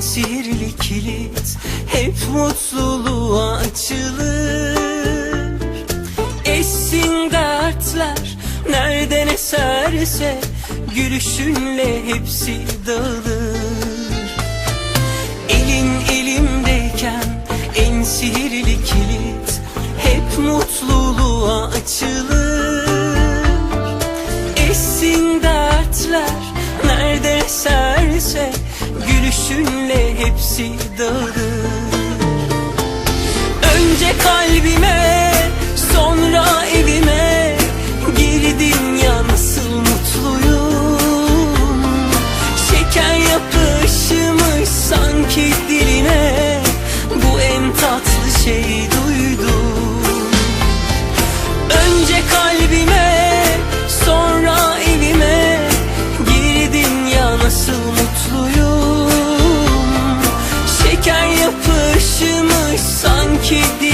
sihirli kilit hep mutluluğa açılır. Essin dertler nereden eserse gülüşünle hepsi dağılır. Gülüşünle hepsi dağılır. Önce kalbime sanki diline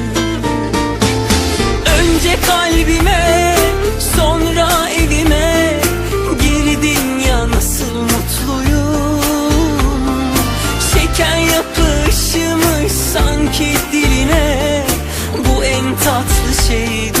Önce kalbime sonra evime Girdin ya nasıl mutluyum? Şeker yapışmış sanki diline Bu en tatlı şey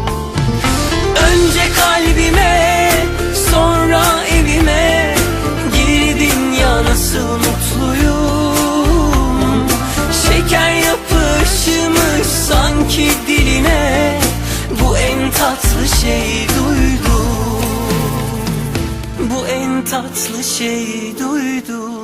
tatlı şey duydum